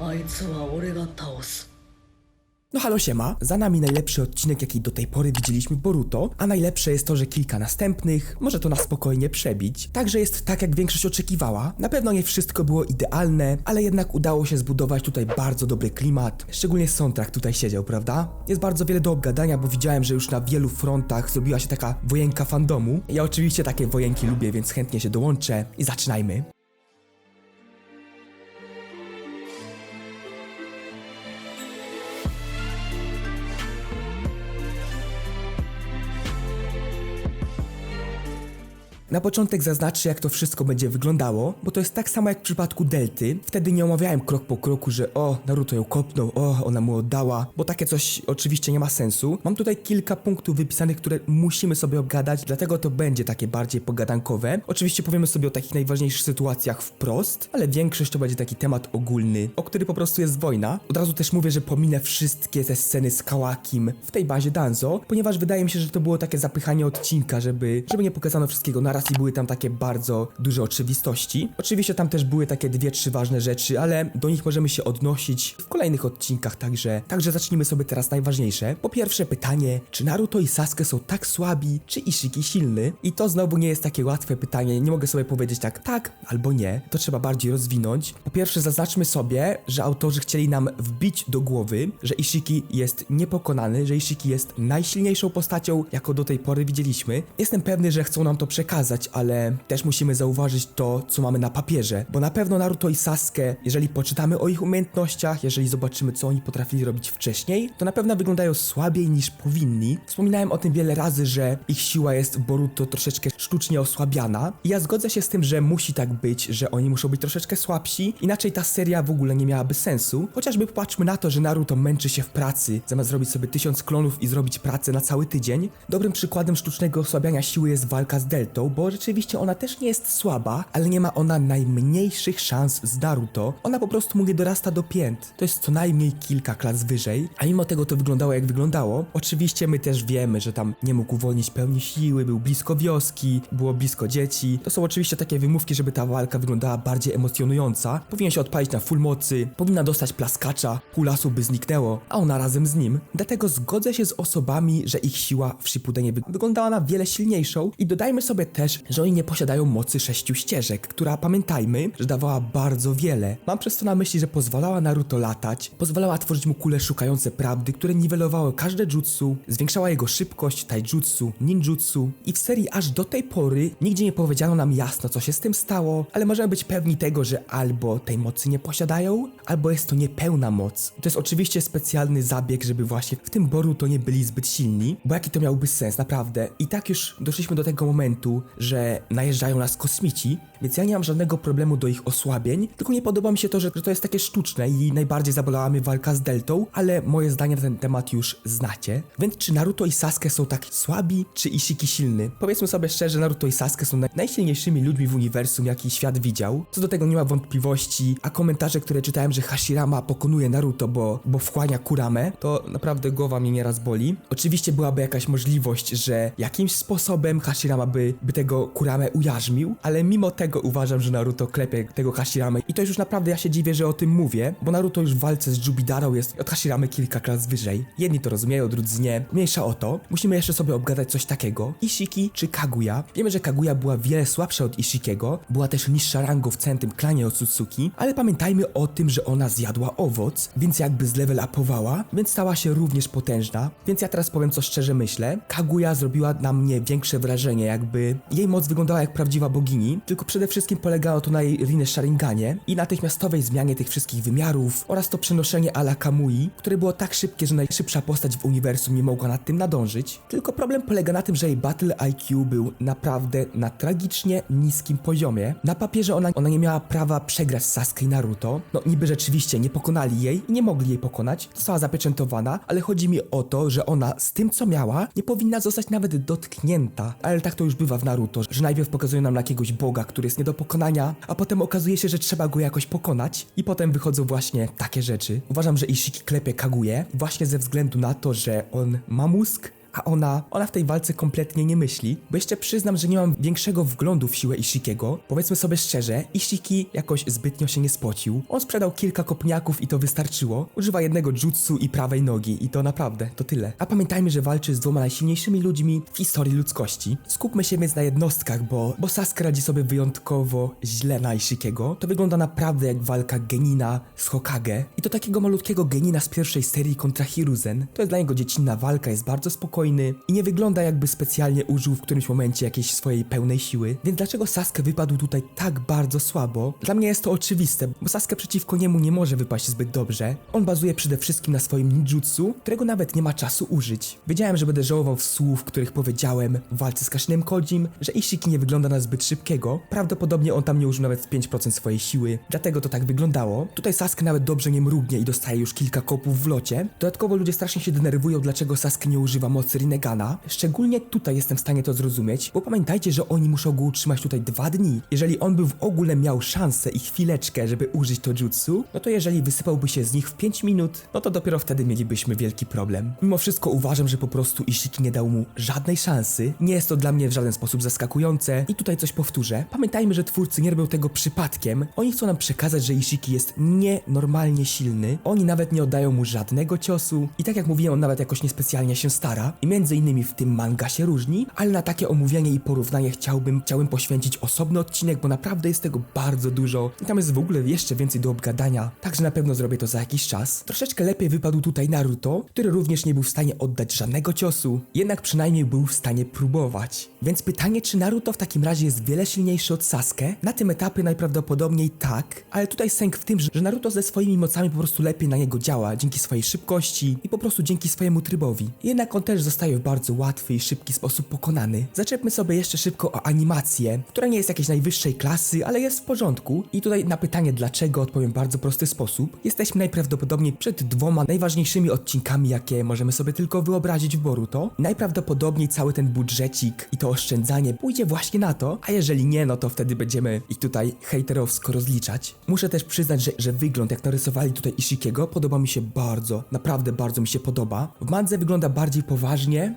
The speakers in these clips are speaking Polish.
あいつは俺が倒す No halo siema, za nami najlepszy odcinek jaki do tej pory widzieliśmy Boruto, a najlepsze jest to, że kilka następnych może to nas spokojnie przebić. Także jest tak jak większość oczekiwała, na pewno nie wszystko było idealne, ale jednak udało się zbudować tutaj bardzo dobry klimat, szczególnie soundtrack tutaj siedział, prawda? Jest bardzo wiele do obgadania, bo widziałem, że już na wielu frontach zrobiła się taka wojenka fandomu. Ja oczywiście takie wojenki lubię, więc chętnie się dołączę i zaczynajmy. Na początek zaznaczę, jak to wszystko będzie wyglądało, bo to jest tak samo jak w przypadku Delty. Wtedy nie omawiałem krok po kroku, że o, Naruto ją kopnął, o, ona mu oddała, bo takie coś oczywiście nie ma sensu. Mam tutaj kilka punktów wypisanych, które musimy sobie obgadać, dlatego to będzie takie bardziej pogadankowe. Oczywiście powiemy sobie o takich najważniejszych sytuacjach wprost, ale większość to będzie taki temat ogólny, o który po prostu jest wojna. Od razu też mówię, że pominę wszystkie te sceny z Kałakim w tej bazie Danzo, ponieważ wydaje mi się, że to było takie zapychanie odcinka, żeby, żeby nie pokazano wszystkiego naraz były tam takie bardzo duże oczywistości. Oczywiście tam też były takie dwie, trzy ważne rzeczy, ale do nich możemy się odnosić w kolejnych odcinkach, także, także zacznijmy sobie teraz najważniejsze. Po pierwsze pytanie, czy Naruto i Sasuke są tak słabi, czy Ishiki silny? I to znowu nie jest takie łatwe pytanie, nie mogę sobie powiedzieć tak tak albo nie, to trzeba bardziej rozwinąć. Po pierwsze zaznaczmy sobie, że autorzy chcieli nam wbić do głowy, że Ishiki jest niepokonany, że Ishiki jest najsilniejszą postacią, jaką do tej pory widzieliśmy. Jestem pewny, że chcą nam to przekazać, ale też musimy zauważyć to, co mamy na papierze, bo na pewno Naruto i Sasuke, jeżeli poczytamy o ich umiejętnościach, jeżeli zobaczymy, co oni potrafili robić wcześniej, to na pewno wyglądają słabiej niż powinni. Wspominałem o tym wiele razy, że ich siła jest w Boruto troszeczkę sztucznie osłabiana i ja zgodzę się z tym, że musi tak być, że oni muszą być troszeczkę słabsi, inaczej ta seria w ogóle nie miałaby sensu. Chociażby popatrzmy na to, że Naruto męczy się w pracy, zamiast zrobić sobie tysiąc klonów i zrobić pracę na cały tydzień. Dobrym przykładem sztucznego osłabiania siły jest walka z Deltą, bo rzeczywiście ona też nie jest słaba, ale nie ma ona najmniejszych szans z Naruto. Ona po prostu mu nie dorasta do pięt. To jest co najmniej kilka klas wyżej, a mimo tego to wyglądało jak wyglądało. Oczywiście my też wiemy, że tam nie mógł uwolnić pełni siły, był blisko wioski, było blisko dzieci. To są oczywiście takie wymówki, żeby ta walka wyglądała bardziej emocjonująca. Powinien się odpalić na full mocy, powinna dostać plaskacza, pół lasu by zniknęło, a ona razem z nim. Dlatego zgodzę się z osobami, że ich siła w Shippudenie wy- wyglądała na wiele silniejszą i dodajmy sobie też, że oni nie posiadają mocy sześciu ścieżek, która pamiętajmy, że dawała bardzo wiele. Mam przez to na myśli, że pozwalała Naruto latać, pozwalała tworzyć mu kule szukające prawdy, które niwelowały każde jutsu, zwiększała jego szybkość, taijutsu, ninjutsu i w serii aż do tej pory nigdzie nie powiedziano nam jasno, co się z tym stało, ale możemy być pewni tego, że albo tej mocy nie posiadają, albo jest to niepełna moc. To jest oczywiście specjalny zabieg, żeby właśnie w tym Boruto nie byli zbyt silni, bo jaki to miałby sens, naprawdę. I tak już doszliśmy do tego momentu, że najeżdżają nas kosmici, więc ja nie mam żadnego problemu do ich osłabień, tylko nie podoba mi się to, że, że to jest takie sztuczne i najbardziej zabolała mnie walka z Deltą, ale moje zdanie na ten temat już znacie. Więc czy Naruto i Sasuke są tak słabi, czy Ishiki silny? Powiedzmy sobie szczerze, Naruto i Sasuke są naj- najsilniejszymi ludźmi w uniwersum, jaki świat widział. Co do tego nie ma wątpliwości, a komentarze, które czytałem, że Hashirama pokonuje Naruto, bo, bo wchłania Kuramę, to naprawdę głowa mnie nieraz boli. Oczywiście byłaby jakaś możliwość, że jakimś sposobem Hashirama by, by tego Kuramę ujarzmił, ale mimo tego uważam, że Naruto klepie tego Hashiramę i to już naprawdę ja się dziwię, że o tym mówię, bo Naruto już w walce z Jubidarą jest od Hashiramy kilka klas wyżej. Jedni to rozumieją, drudzy nie. Mniejsza o to. Musimy jeszcze sobie obgadać coś takiego. Ishiki czy Kaguya? Wiemy, że Kaguya była wiele słabsza od Ishikiego, była też niższa rangą w całym tym klanie Otsutsuki, ale pamiętajmy o tym, że ona zjadła owoc, więc jakby z level upowała, więc stała się również potężna. Więc ja teraz powiem, co szczerze myślę. Kaguya zrobiła na mnie większe wrażenie, jakby jej moc wyglądała jak prawdziwa bogini, tylko przede wszystkim polegało to na jej Rinne Sharinganie i natychmiastowej zmianie tych wszystkich wymiarów oraz to przenoszenie ala Kamui, które było tak szybkie, że najszybsza postać w uniwersum nie mogła nad tym nadążyć. Tylko problem polega na tym, że jej battle IQ był naprawdę na tragicznie niskim poziomie. Na papierze ona, ona nie miała prawa przegrać z Sasuke i Naruto. No niby rzeczywiście nie pokonali jej i nie mogli jej pokonać. Została zapieczętowana, ale chodzi mi o to, że ona z tym co miała nie powinna zostać nawet dotknięta. Ale tak to już bywa w Naruto, że najpierw pokazują nam jakiegoś boga, który jest nie do pokonania, a potem okazuje się, że trzeba go jakoś pokonać i potem wychodzą właśnie takie rzeczy. Uważam, że Ishiki klepie Kaguję właśnie ze względu na to, że on ma mózg, a ona, ona w tej walce kompletnie nie myśli, bo jeszcze przyznam, że nie mam większego wglądu w siłę Ishikiego. Powiedzmy sobie szczerze, Ishiki jakoś zbytnio się nie spocił. On sprzedał kilka kopniaków i to wystarczyło. Używa jednego jutsu i prawej nogi i to naprawdę, to tyle. A pamiętajmy, że walczy z dwoma najsilniejszymi ludźmi w historii ludzkości. Skupmy się więc na jednostkach, bo, bo Sasuke radzi sobie wyjątkowo źle na Ishikiego. To wygląda naprawdę jak walka Genina z Hokage i to takiego malutkiego Genina z pierwszej serii kontra Hiruzen. To jest dla niego dziecinna walka, jest bardzo spokojny i nie wygląda jakby specjalnie użył w którymś momencie jakiejś swojej pełnej siły. Więc dlaczego Sasuke wypadł tutaj tak bardzo słabo? Dla mnie jest to oczywiste, bo Sasuke przeciwko niemu nie może wypaść zbyt dobrze. On bazuje przede wszystkim na swoim ninjutsu, którego nawet nie ma czasu użyć. Wiedziałem, że będę żałował słów, których powiedziałem w walce z Kashinem Kodzim, że Ishiki nie wygląda na zbyt szybkiego. Prawdopodobnie on tam nie użył nawet 5% swojej siły, dlatego to tak wyglądało. Tutaj Sasuke nawet dobrze nie mrugnie i dostaje już kilka kopów w locie. Dodatkowo ludzie strasznie się denerwują, dlaczego Sasuke nie używa mocy Rinegana. Szczególnie tutaj jestem w stanie to zrozumieć, bo pamiętajcie, że oni muszą go utrzymać tutaj dwa dni. Jeżeli on by w ogóle miał szansę i chwileczkę, żeby użyć to jutsu, no to jeżeli wysypałby się z nich w 5 minut, no to dopiero wtedy mielibyśmy wielki problem. Mimo wszystko uważam, że po prostu Ishiki nie dał mu żadnej szansy. Nie jest to dla mnie w żaden sposób zaskakujące i tutaj coś powtórzę. Pamiętajmy, że twórcy nie robią tego przypadkiem. Oni chcą nam przekazać, że Ishiki jest nienormalnie silny. Oni nawet nie oddają mu żadnego ciosu i tak jak mówiłem, on nawet jakoś niespecjalnie się stara. I między innymi w tym manga się różni, ale na takie omówienie i porównanie chciałbym, chciałbym poświęcić osobny odcinek, bo naprawdę jest tego bardzo dużo i tam jest w ogóle jeszcze więcej do obgadania. Także na pewno zrobię to za jakiś czas. Troszeczkę lepiej wypadł tutaj Naruto, który również nie był w stanie oddać żadnego ciosu, jednak przynajmniej był w stanie próbować. Więc pytanie, czy Naruto w takim razie jest wiele silniejszy od Sasuke? Na tym etapie najprawdopodobniej tak, ale tutaj sęk w tym, że Naruto ze swoimi mocami po prostu lepiej na niego działa, dzięki swojej szybkości i po prostu dzięki swojemu trybowi. Jednak on też zostaje w bardzo łatwy i szybki sposób pokonany. Zaczepmy sobie jeszcze szybko o animację, która nie jest jakiejś najwyższej klasy, ale jest w porządku. I tutaj na pytanie dlaczego odpowiem w bardzo prosty sposób. Jesteśmy najprawdopodobniej przed dwoma najważniejszymi odcinkami, jakie możemy sobie tylko wyobrazić w Boruto. Najprawdopodobniej cały ten budżecik i to oszczędzanie pójdzie właśnie na to, a jeżeli nie, no to wtedy będziemy ich tutaj hejterowsko rozliczać. Muszę też przyznać, że, że wygląd jak narysowali tutaj Ishikiego podoba mi się bardzo, naprawdę bardzo mi się podoba. W mandze wygląda bardziej poważnie,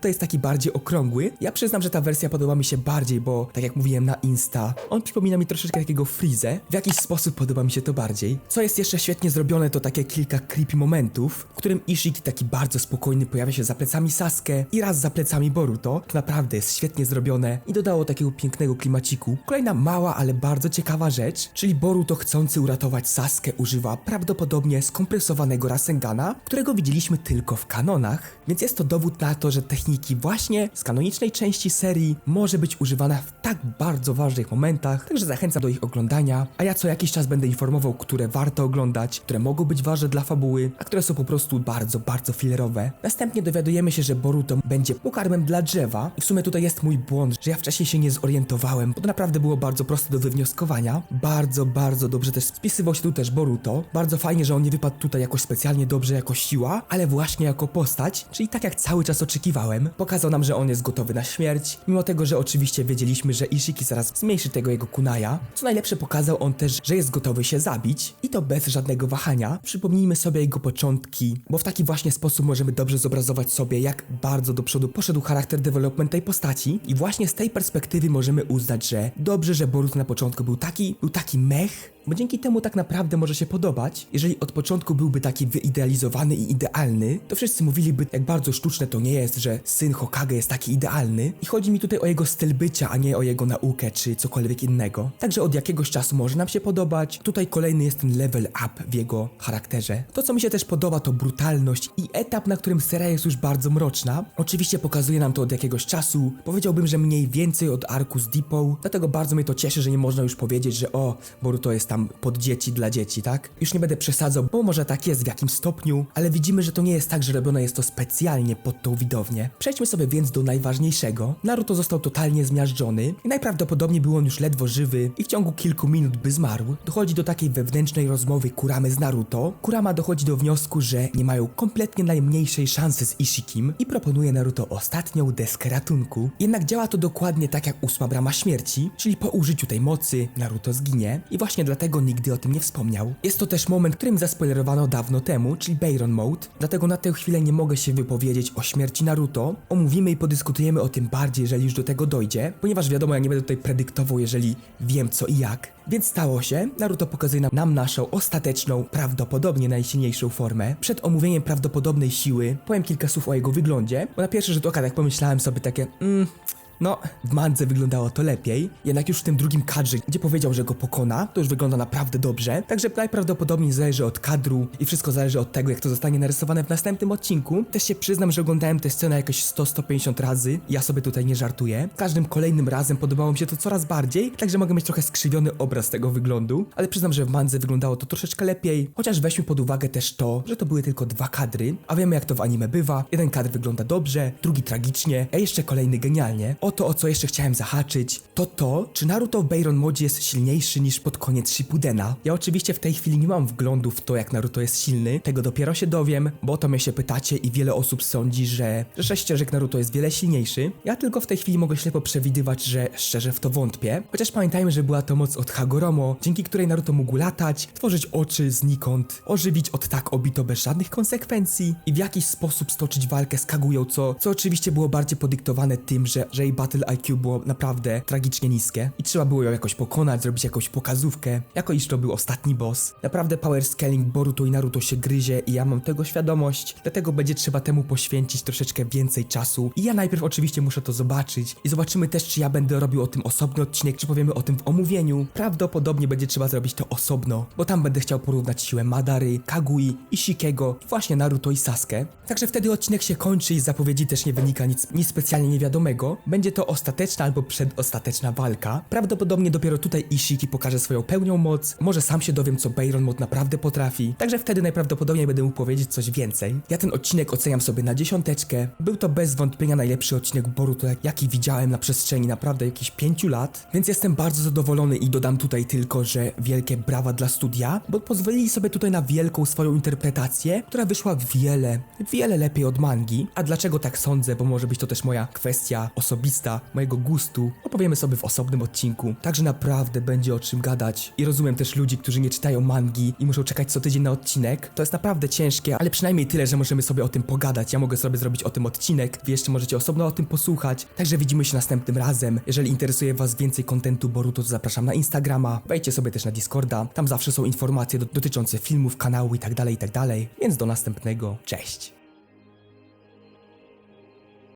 to jest taki bardziej okrągły. Ja przyznam, że ta wersja podoba mi się bardziej, bo tak jak mówiłem na Insta, on przypomina mi troszeczkę takiego Freeze. W jakiś sposób podoba mi się to bardziej. Co jest jeszcze świetnie zrobione, to takie kilka creepy momentów, w którym Ishiki taki bardzo spokojny pojawia się za plecami Sasuke i raz za plecami Boruto. To naprawdę jest świetnie zrobione i dodało takiego pięknego klimaciku. Kolejna mała, ale bardzo ciekawa rzecz, czyli Boruto chcący uratować Sasuke używa prawdopodobnie skompresowanego Rasengana, którego widzieliśmy tylko w kanonach, więc jest to dowód na to, że techniki właśnie z kanonicznej części serii może być używana w tak bardzo ważnych momentach, także zachęcam do ich oglądania, a ja co jakiś czas będę informował, które warto oglądać, które mogą być ważne dla fabuły, a które są po prostu bardzo, bardzo fillerowe. Następnie dowiadujemy się, że Boruto będzie pokarmem dla drzewa i w sumie tutaj jest mój błąd, że ja wcześniej się nie zorientowałem, bo to naprawdę było bardzo proste do wywnioskowania. Bardzo, bardzo dobrze też spisywał się tu też Boruto. Bardzo fajnie, że on nie wypadł tutaj jakoś specjalnie dobrze jako siła, ale właśnie jako postać, czyli tak jak cały czas oczekiwałem. Pokazał nam, że on jest gotowy na śmierć, mimo tego, że oczywiście wiedzieliśmy, że Ishiki zaraz zmniejszy tego jego kunaja. Co najlepsze pokazał on też, że jest gotowy się zabić i to bez żadnego wahania. Przypomnijmy sobie jego początki, bo w taki właśnie sposób możemy dobrze zobrazować sobie, jak bardzo do przodu poszedł charakter development tej postaci i właśnie z tej perspektywy możemy uznać, że dobrze, że Boruto na początku był taki, był taki mech, bo dzięki temu tak naprawdę może się podobać. Jeżeli od początku byłby taki wyidealizowany i idealny, to wszyscy mówiliby, jak bardzo sztuczne to nie jest, że syn Hokage jest taki idealny. I chodzi mi tutaj o jego styl bycia, a nie o jego naukę czy cokolwiek innego. Także od jakiegoś czasu może nam się podobać. Tutaj kolejny jest ten level up w jego charakterze. To, co mi się też podoba, to brutalność i etap, na którym seria jest już bardzo mroczna. Oczywiście pokazuje nam to od jakiegoś czasu. Powiedziałbym, że mniej więcej od arku z Deepo. Dlatego bardzo mnie to cieszy, że nie można już powiedzieć, że o, Boruto jest tam pod dzieci dla dzieci, tak? Już nie będę przesadzał, bo może tak jest w jakimś stopniu, ale widzimy, że to nie jest tak, że robione jest to specjalnie pod tą widownię. Przejdźmy sobie więc do najważniejszego. Naruto został totalnie zmiażdżony i najprawdopodobniej był on już ledwo żywy i w ciągu kilku minut by zmarł. Dochodzi do takiej wewnętrznej rozmowy Kuramy z Naruto. Kurama dochodzi do wniosku, że nie mają kompletnie najmniejszej szansy z Ishikim i proponuje Naruto ostatnią deskę ratunku. Jednak działa to dokładnie tak jak ósma brama śmierci, czyli po użyciu tej mocy Naruto zginie i właśnie dlatego dlatego nigdy o tym nie wspomniał. Jest to też moment, którym zaspoilerowano dawno temu, czyli Bayron Mode, dlatego na tę chwilę nie mogę się wypowiedzieć o śmierci Naruto. Omówimy i podyskutujemy o tym bardziej, jeżeli już do tego dojdzie, ponieważ wiadomo, ja nie będę tutaj predyktował, jeżeli wiem co i jak. Więc stało się, Naruto pokazuje nam, naszą ostateczną, prawdopodobnie najsilniejszą formę. Przed omówieniem prawdopodobnej siły powiem kilka słów o jego wyglądzie, bo na pierwszy rzut oka tak pomyślałem sobie takie, mm, no, w mandze wyglądało to lepiej, jednak już w tym drugim kadrze, gdzie powiedział, że go pokona, to już wygląda naprawdę dobrze. Także najprawdopodobniej zależy od kadru i wszystko zależy od tego, jak to zostanie narysowane w następnym odcinku. Też się przyznam, że oglądałem tę scenę jakieś 100-150 razy. Ja sobie tutaj nie żartuję. Każdym kolejnym razem podobało mi się to coraz bardziej, także mogę mieć trochę skrzywiony obraz tego wyglądu, ale przyznam, że w mandze wyglądało to troszeczkę lepiej, chociaż weźmy pod uwagę też to, że to były tylko dwa kadry, a wiemy jak to w anime bywa. Jeden kadr wygląda dobrze, drugi tragicznie, a jeszcze kolejny genialnie. O to, o co jeszcze chciałem zahaczyć, to to, czy Naruto w Bayron modzie jest silniejszy niż pod koniec Shippudena. Ja oczywiście w tej chwili nie mam wglądu w to, jak Naruto jest silny, tego dopiero się dowiem, bo to mnie się pytacie i wiele osób sądzi, że, że sześcieżek Naruto jest wiele silniejszy. Ja tylko w tej chwili mogę ślepo przewidywać, że szczerze w to wątpię. Chociaż pamiętajmy, że była to moc od Hagoromo, dzięki której Naruto mógł latać, tworzyć oczy znikąd, ożywić od tak obito bez żadnych konsekwencji i w jakiś sposób stoczyć walkę z Kagują, co, co oczywiście było bardziej podyktowane tym, że, że jej battle IQ było naprawdę tragicznie niskie i trzeba było ją jakoś pokonać, zrobić jakąś pokazówkę, jako iż to był ostatni boss. Naprawdę power scaling Boruto i Naruto się gryzie i ja mam tego świadomość, dlatego będzie trzeba temu poświęcić troszeczkę więcej czasu i ja najpierw oczywiście muszę to zobaczyć i zobaczymy też, czy ja będę robił o tym osobny odcinek, czy powiemy o tym w omówieniu. Prawdopodobnie będzie trzeba zrobić to osobno, bo tam będę chciał porównać siłę Madary, Kagui, Ishikiego, właśnie Naruto i Sasuke. Także wtedy odcinek się kończy i z zapowiedzi też nie wynika nic, nic specjalnie niewiadomego. Będzie to ostateczna albo przedostateczna walka. Prawdopodobnie dopiero tutaj Ishiki pokaże swoją pełnią moc, może sam się dowiem, co Bayron Mod naprawdę potrafi. Także wtedy najprawdopodobniej będę mógł powiedzieć coś więcej. Ja ten odcinek oceniam sobie na dziesiąteczkę. Był to bez wątpienia najlepszy odcinek Boruto, jak- jaki widziałem na przestrzeni naprawdę jakichś pięciu lat, więc jestem bardzo zadowolony i dodam tutaj tylko, że wielkie brawa dla studia, bo pozwolili sobie tutaj na wielką swoją interpretację, która wyszła wiele, wiele lepiej od mangi. A dlaczego tak sądzę? Bo może być to też moja kwestia osobista, mojego gustu. Opowiemy sobie w osobnym odcinku. Także naprawdę będzie o czym gadać. I rozumiem też ludzi, którzy nie czytają mangi i muszą czekać co tydzień na odcinek. To jest naprawdę ciężkie, ale przynajmniej tyle, że możemy sobie o tym pogadać. Ja mogę sobie zrobić o tym odcinek. Wy jeszcze możecie osobno o tym posłuchać. Także widzimy się następnym razem. Jeżeli interesuje Was więcej kontentu Boruto, to zapraszam na Instagrama. Wejdźcie sobie też na Discorda. Tam zawsze są informacje do- dotyczące filmów, kanału i tak dalej, i tak. Więc do następnego. Cześć!